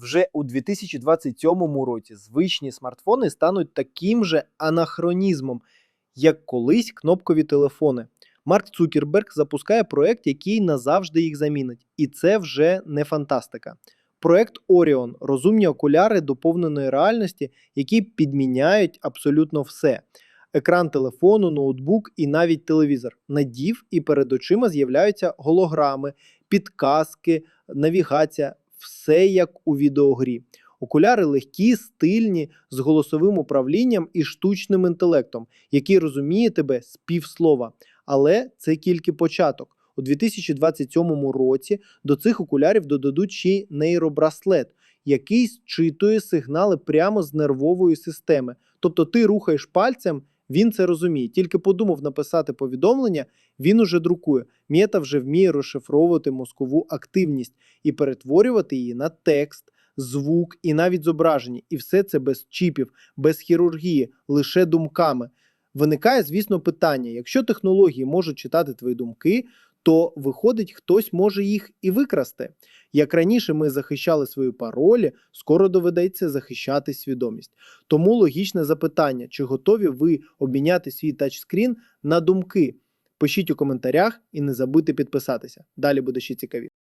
вже у 2027 році звичні смартфони стануть таким же анахронізмом, як колись кнопкові телефони. Марк Цукерберг запускає проект, який назавжди їх замінить, і це вже не фантастика. Проект Orion – розумні окуляри доповненої реальності, які підміняють абсолютно все: екран телефону, ноутбук і навіть телевізор. Надів і перед очима з'являються голограми, підказки, навігація, все як у відеогрі. Окуляри легкі, стильні, з голосовим управлінням і штучним інтелектом, який розуміє тебе з півслова. Але це тільки початок. У 2027 році до цих окулярів додадуть ще й нейробраслет, який зчитує сигнали прямо з нервової системи. Тобто ти рухаєш пальцем, він це розуміє. Тільки подумав написати повідомлення, він уже друкує. Мета вже вміє розшифровувати мозкову активність і перетворювати її на текст, звук і навіть зображення. І все це без чіпів, без хірургії, лише думками. Виникає, звісно, питання: якщо технології можуть читати твої думки, то виходить, хтось може їх і викрасти. Як раніше ми захищали свої паролі, скоро доведеться захищати свідомість. Тому логічне запитання: чи готові ви обміняти свій тачскрін на думки? Пишіть у коментарях і не забудьте підписатися. Далі буде ще цікавіше.